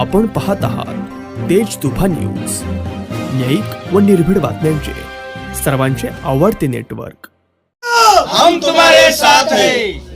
आपण पाहत आहात तेज तुफान न्यूज. न्यायिक व निर्भीड बातम्यांचे. सर्वांचे आवडते नेटवर्क. हम तुम्हारे साथ है।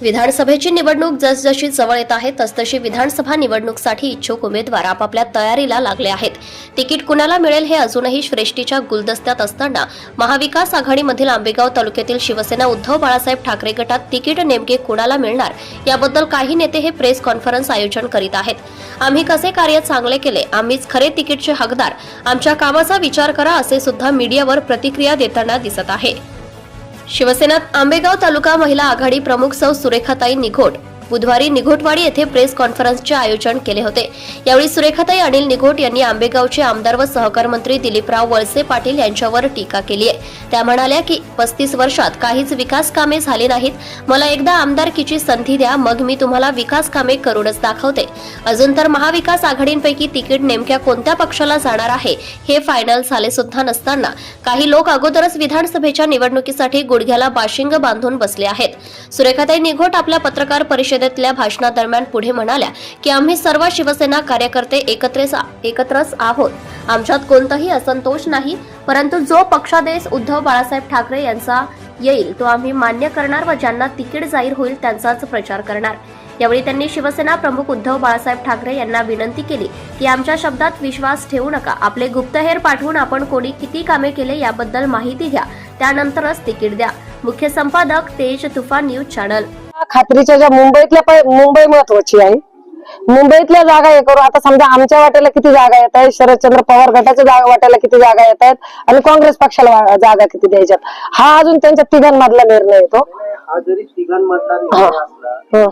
विधानसभेची निवडणूक जसजशी जवळ येत आहे तसतशी विधानसभा निवडणूकसाठी इच्छुक उमेदवार आपापल्या तयारीला लागले आहेत. तिकीट कुणाला मिळेल हे अजूनही श्रेष्ठीच्या गुलदस्त्यात असताना महाविकास आघाडीमधील आंबेगाव तालुक्यातील शिवसेना उद्धव बाळासाहेब ठाकरे गटात तिकीट नेमके कुणाला मिळणार याबद्दल काही नेते हे प्रेस कॉन्फरन्स आयोजन करीत आहेत. आम्ही कसे कार्य चांगले केले आम्हीच खरे तिकीटचे हकदार आमच्या कामाचा विचार करा असे सुद्धा मीडियावर प्रतिक्रिया देताना दिसत आहे. शिवसेनात आंबेगाव तालुका महिला आघाडी प्रमुख सौ सुरेखाताई निघोट बुधवारी निघोटवाडी येथे प्रेस कॉन्फरन्सचे आयोजन केले होते. यावेळी सुरेखाताई अनिल निघोट यांनी आंबेगावचे आमदार व सहकार मंत्री दिलीपराव वळसे पाटील यांच्यावर टीका केली आहे. त्या म्हणाल्या की पस्तीस वर्षात काहीच विकास कामे झाली नाहीत. मला एकदा आमदारकीची संधी द्या मग मी तुम्हाला विकास कामे करूनच दाखवते. अजून तर महाविकास आघाडींपैकी तिकीट नेमक्या कोणत्या पक्षाला जाणार आहे हे फायनल झाले सुद्धा नसताना काही लोक अगोदरच विधानसभेच्या निवडणुकीसाठी गुडघ्याला बाशिंग बांधून बसले आहेत. सुरेखाताई निघोट आपल्या पत्रकार परिषद परिषदेतल्या भाषणादरम्यान पुढे म्हणाल्या की आम्ही सर्व शिवसेना कार्यकर्ते एकत्रच एकत्रच आहोत. आमच्यात कोणताही असंतोष नाही परंतु जो पक्षादेश उद्धव बाळासाहेब ठाकरे यांचा येईल तो आम्ही मान्य करणार व ज्यांना तिकीट जाहीर होईल त्यांचाच प्रचार करणार. यावेळी त्यांनी शिवसेना प्रमुख उद्धव बाळासाहेब ठाकरे यांना विनंती केली की आमच्या शब्दात विश्वास ठेवू नका. आपले गुप्तहेर पाठवून आपण कोणी किती कामे केले याबद्दल माहिती घ्या. त्यानंतरच तिकीट द्या. मुख्य संपादक तेज तुफान न्यूज चॅनल. खात्रीच्या ज्या मुंबईतल्या मुंबई महत्वाची आहे. मुंबईतल्या जागा हे करू. आता समजा आमच्या वाट्याला किती जागा येत आहेत? शरदचंद्र पवार गटाच्या जागा वाट्याला किती जागा येत आहेत? आणि काँग्रेस पक्षाला जागा किती द्यायच्यात? हा अजून त्यांच्या तिघांमधला निर्णय येतो. हा. हं.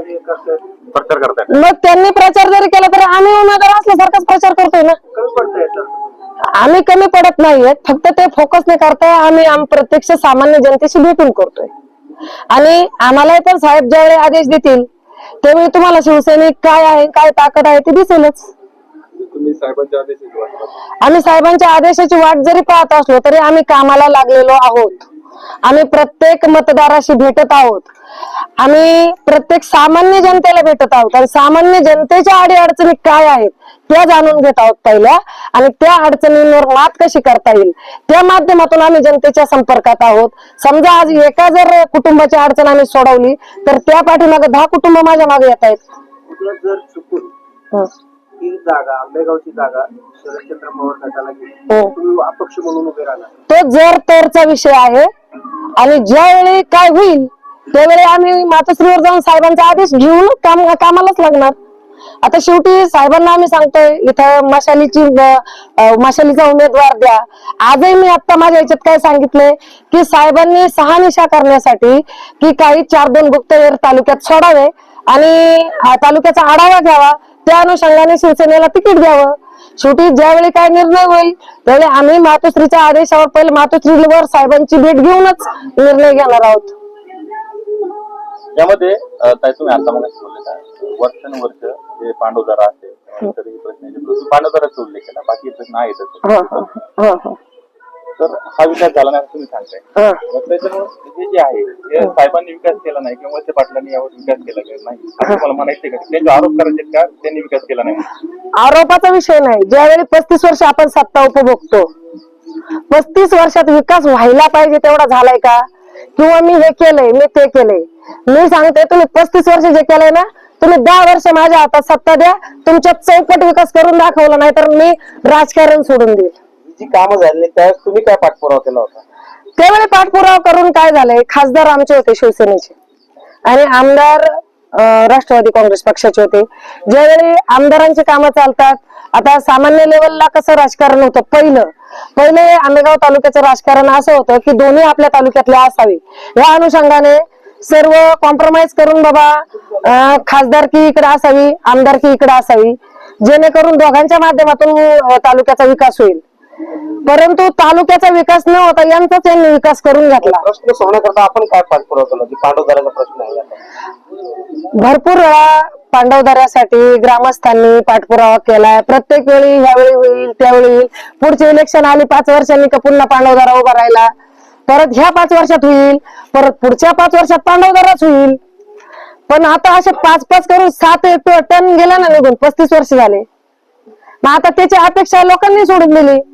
हे मग त्यांनी प्रचार जरी केला तरी आम्ही उमेदवार असल्यासारखाच प्रचार करतोय ना. कमी पडता येतं आम्ही कमी पडत नाहीये. फक्त ते फोकस नाही करताय. आम्ही आम प्रत्यक्ष सामान्य जनतेशी भेटून करतोय. आणि आम्हाला तर साहेब ज्यावेळी आदेश देतील त्यावेळी तुम्हाला शिवसैनिक काय आहे काय ताकद आहे ते दिसेलच. आम्ही साहेबांच्या आदेशाची वाट जरी पाहत असलो तरी आम्ही कामाला लागलेलो आहोत. आम्ही प्रत्येक मतदाराशी भेटत आहोत. आम्ही प्रत्येक सामान्य जनतेला भेटत आहोत. आणि सामान्य जनतेच्या अडी अडचणी काय आहेत त्या जाणून घेत आहोत पहिल्या. आणि त्या अडचणींवर मात कशी करता येईल त्या माध्यमातून आम्ही जनतेच्या संपर्कात आहोत. समजा आज एका जर कुटुंबाची अडचण आम्ही सोडवली तर त्या पाठीमागे दहा कुटुंब माझ्या मागे येत आहेत. हं. ही जागा आंबेगावची जागा शरदचंद्र पवार गटाला गेली. तुम्ही अपक्ष म्हणून उभे राहणार. तो जर तरचा विषय आहे आणि ज्यावेळी काय होईल त्यावेळी आम्ही मातोश्रीवर जाऊन साहेबांचा आदेश घेऊन काम कामालाच लागणार. आता शेवटी साहेबांना आम्ही सांगतोय इथं मशालीची मशालीचा उमेदवार द्या. आजही मी आता माझ्या याच्यात काय सांगितलंय की साहेबांनी शहानिशा करण्यासाठी की काही चार दोन गुप्तहेर तालुक्यात सोडावे आणि तालुक्याचा आढावा घ्यावा. त्या अनुषंगाने शिवसेनेला तिकीट द्यावं. शेवटी ज्यावेळी काय निर्णय होईल त्यावेळी आम्ही मातोश्रीच्या आदेशावर पहिले मातोश्रीवर साहेबांची भेट घेऊनच निर्णय घेणार आहोत. यामध्ये ताई तुम्ही आता मग बोलले वर्षानुवर्ष जे पांडवदारा असेल तर ही प्रश्नाचे प्रश्न पांडवदाराचा उल्लेख केला बाकी प्रश्न आहेतच हं, हं, तर हा विकास झाला नाही असं तुम्ही सांगताय. हं. त्याच्यामुळे हे जे आहे हे साहेबांनी विकास केला नाही किंवा वळसे पाटलांनी यावर विकास केला नाही. तुम्हाला म्हणायचं का? त्यांचे आरोप करायचे का? त्यांनी विकास केला नाही. आरोपाचा विषय नाही. ज्यावेळी पस्तीस वर्ष आपण सत्ता उपभोगतो पस्तीस वर्षात विकास व्हायला पाहिजे तेवढा झालाय का? किंवा मी हे केलंय मी ते केलंय. मी सांगते तुम्ही पस्तीस वर्ष जे केलंय ना तुम्ही दहा वर्ष माझ्या हातात सत्ता द्या तुमच्या चौपट विकास करून दाखवला नाही तर मी राजकारण सोडून देईल. जी कामं झाली त्यावेळेस तुम्ही काय पाठपुरावा केला होता? त्यावेळी पाठपुरावा करून काय झालंय? खासदार आमचे होते शिवसेनेचे. आणि आमदार राष्ट्रवादी काँग्रेस पक्षाचे होते. ज्यावेळी आमदारांची कामं चालतात आता सामान्य लेवलला कसं राजकारण होतं? पहिलं. पहिले आंबेगाव तालुक्याचं राजकारण असं होतं की दोन्ही आपल्या तालुक्यातले असावे. या अनुषंगाने सर्व कॉम्प्रोमाइज करून बाबा खासदारकी इकडे असावी आमदारकी इकडे असावी. जेणेकरून दोघांच्या माध्यमातून तालुक्याचा विकास होईल. परंतु तालुक्याचा विकास न होता यांचाच यांनी विकास करून घेतला. प्रश्न सोडण्याकरता आपण काय पाठपुरावा केला जी पांडवदाराचा प्रश्न आहे. भरपूर वेळा पांडवदऱ्यासाठी ग्रामस्थांनी पाठपुरावा केलाय. प्रत्येक वेळी ह्यावेळी होईल त्यावेळी होईल. पुढचे इलेक्शन आली पाच वर्षांनी का पुन्हा पांडवदरा उभा राहिला. परत ह्या पाच वर्षात होईल परत पुढच्या पाच वर्षात पांडवदराच होईल. पण आता असे पाच पाच करून सात ट- टन गेला ना निघून पस्तीस वर्ष झाले. मग आता त्याची अपेक्षा लोकांनी सोडून दिली.